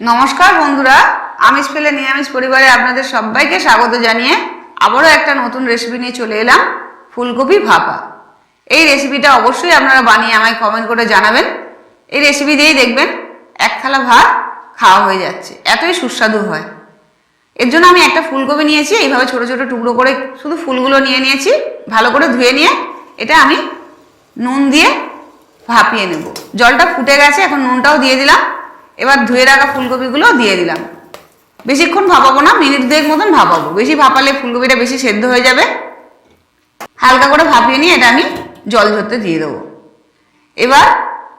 নমস্কার বন্ধুরা, আমিষ ফেলে নিরামিষ পরিবারে আপনাদের সবাইকে স্বাগত জানিয়ে আবারও একটা নতুন রেসিপি নিয়ে চলে এলাম, ফুলকপি ভাপা। এই রেসিপিটা অবশ্যই আপনারা বানিয়ে আমায় কমেন্ট করে জানাবেন। এই রেসিপি দিয়েই দেখবেন, এক থালা ভাত খাওয়া হয়ে যাচ্ছে, এতই সুস্বাদু হয়। এর জন্য আমি একটা ফুলকপি নিয়েছি, এইভাবে ছোট ছোট টুকরো করে শুধু ফুলগুলো নিয়ে নিয়েছি, ভালো করে ধুয়ে নিয়ে এটা আমি নুন দিয়ে ভাপিয়ে নেব। জলটা ফুটে গেছে, এখন নুনটাও দিয়ে দিলাম। এবার ধুয়ে রাখা ফুলকপিগুলো দিয়ে দিলাম। বেশিক্ষণ ভাপাবো না, মিনিট দুয়েক মতন ভাপাবো। বেশি ভাপালে ফুলকপিটা বেশি সেদ্ধ হয়ে যাবে। হালকা করে ভাপিয়ে নিয়ে এটা আমি জল ধরতে দিয়ে দেবো। এবার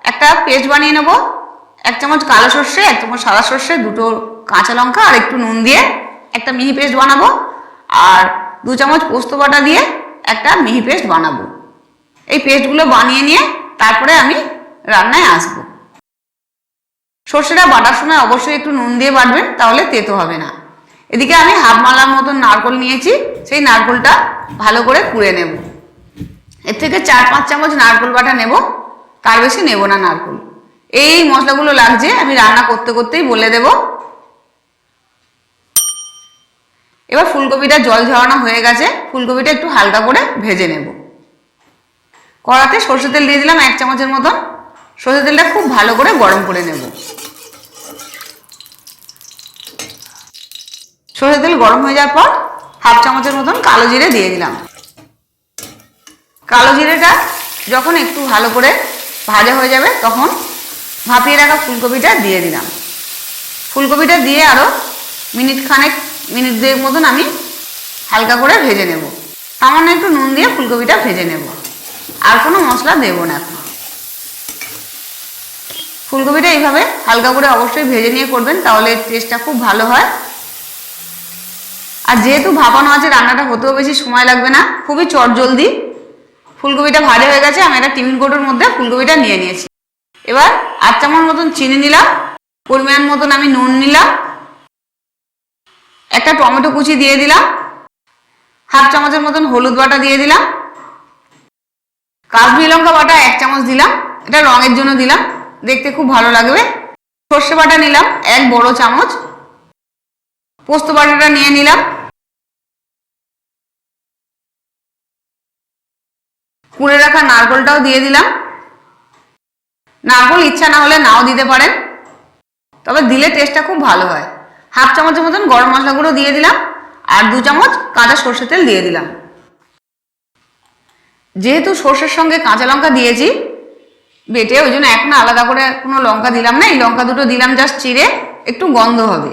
একটা পেস্ট বানিয়ে নেব। এক চামচ কালো সর্ষে, এক চামচ সাদা সর্ষে, দুটো কাঁচা লঙ্কা আর একটু নুন দিয়ে একটা মিহি পেস্ট বানাবো। আর দু চামচ পোস্ত বাটা দিয়ে একটা মিহি পেস্ট বানাবো। এই পেস্টগুলো বানিয়ে নিয়ে তারপরে আমি রান্নায় আসব। সর্ষেটা বাটার সময় অবশ্যই একটু নুন দিয়ে বাটবেন, তাহলে তেতো হবে না। এদিকে আমি হাফ মালার মতন নারকল নিয়েছি, সেই নারকলটা ভালো করে কুড়ে নেব। এর থেকে চার পাঁচ চামচ নারকল বাটা নেব, তার বেশি নেব না নারকল। এই মশলাগুলো লাগছে, আমি রান্না করতে করতেই বলে দেব। এবার ফুলকপিটা জল ঝরানো হয়ে গেছে, ফুলকপিটা একটু হালকা করে ভেজে নেব। কড়াতে সর্ষে তেল দিয়ে দিলাম এক চামচের মতন। সর্ষে তেলটা খুব ভালো করে গরম করে নেব। সর্ষে তেল গরম হয়ে যাওয়ার পর হাফ চামচের মতন কালো জিরে দিয়ে দিলাম। কালো জিরেটা যখন একটু ভালো করে ভাজা হয়ে যাবে, তখন ভাপিয়ে রাখা ফুলকপিটা দিয়ে দিলাম। ফুলকপিটা দিয়ে আরও মিনিট খানেক, মিনিট দুয়েক মতন আমি হালকা করে ভেজে নেব। সামান্য একটু নুন দিয়ে ফুলকপিটা ভেজে নেব। আর কোনো মশলা দেবো না এখন। ফুলকপিটা এইভাবে হালকা করে অবশ্যই ভেজে নিয়ে করবেন, তাহলে টেস্টটা খুব ভালো হয়। আর যেহেতু ভাপানো আছে রান্নাটা হতেও বেশি সময় লাগবে না, খুবই চটজলদি ফুলকপিটা ভাজা হয়ে গেছে, আমি একটা টিফিন কোটোর মধ্যে ফুলকপিটা নিয়ে নিয়েছি। এবার আট চামচ মতন চিনি নিলাম, পরিমাণ মতন আমি নুন নিলাম, একটা টমেটো কুচি দিয়ে দিলাম, হাফ চামচের মতন হলুদ বাটা দিয়ে দিলাম, কাশ্মীরি লঙ্কা বাটা এক চামচ দিলাম, এটা রঙের জন্য দিলাম, দেখতে খুব ভালো লাগবে। সর্ষে বাটা নিলাম, এক বড় চামচ। পোস্ত বাটাটা নিয়ে নিলাম কুড়ে রাখা নারকলটাও দিয়ে দিলাম। নারকল ইচ্ছা না হলে নাও দিতে পারেন। তবে দিলে টেস্টটা খুব ভালো হয়। হাফ চামচের মতন গরম মশলা গুঁড়ো দিয়ে দিলাম আর দু চামচ কাঁচা সর্ষে তেল দিয়ে দিলাম। যেহেতু সর্ষের সঙ্গে কাঁচা লঙ্কা দিয়েছি, বেটে ওই জন্য এখন আলাদা করে কোনো লঙ্কা দিলাম না। এই লঙ্কা দুটো দিলাম জাস্ট চিড়ে, একটু গন্ধ হবে।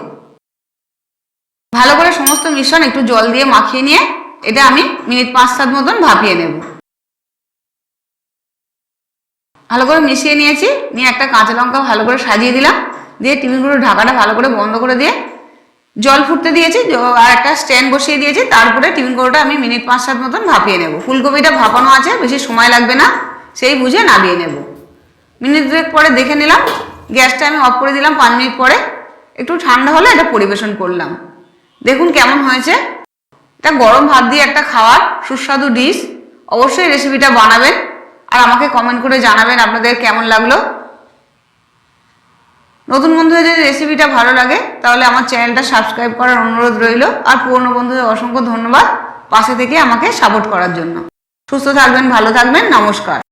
ভালো করে সমস্ত মিশ্রণ একটু জল দিয়ে মাখিয়ে নিয়ে, এটা আমি মিনিট পাঁচ সাত মতন ভাপিয়ে নেব। ভালো করে মিশিয়ে নিয়েছি, নিয়ে একটা কাঁচা লঙ্কা ভালো করে সাজিয়ে দিলাম, দিয়ে টিফিনগুলো ঢাকাটা ভালো করে বন্ধ করে দিয়ে জল ফুটতে দিয়েছি আর একটা স্ট্যান্ড বসিয়ে দিয়েছি, তারপরে টিফিন কোটোটা আমি মিনিট পাঁচ সাত মতন ভাপিয়ে নেব। ফুলকপিটা ভাপানো আছে, বেশি সময় লাগবে না, সেই বুঝে নামিয়ে নেব। মিনিট দুয়েক পরে দেখে নিলাম, গ্যাসটা আমি অফ করে দিলাম পাঁচ মিনিট পরে, একটু ঠান্ডা হলে এটা পরিবেশন করলাম। দেখুন কেমন হয়েছে। এটা গরম ভাত দিয়ে একটা খাওয়ার সুস্বাদু ডিশ অবশ্যই রেসিপিটা বানাবেন। আর আমাকে কমেন্ট করে জানাবেন আপনাদের কেমন লাগল। নতুন বন্ধুদের যদি রেসিপিটা ভালো লাগে, তাহলে আমার চ্যানেলটা সাবস্ক্রাইব করার অনুরোধ রইল। আর পুরনো বন্ধুদের অসংখ্য ধন্যবাদ পাশে থেকে আমাকে সাপোর্ট করার জন্য। সুস্থ থাকবেন, ভালো থাকবেন, নমস্কার।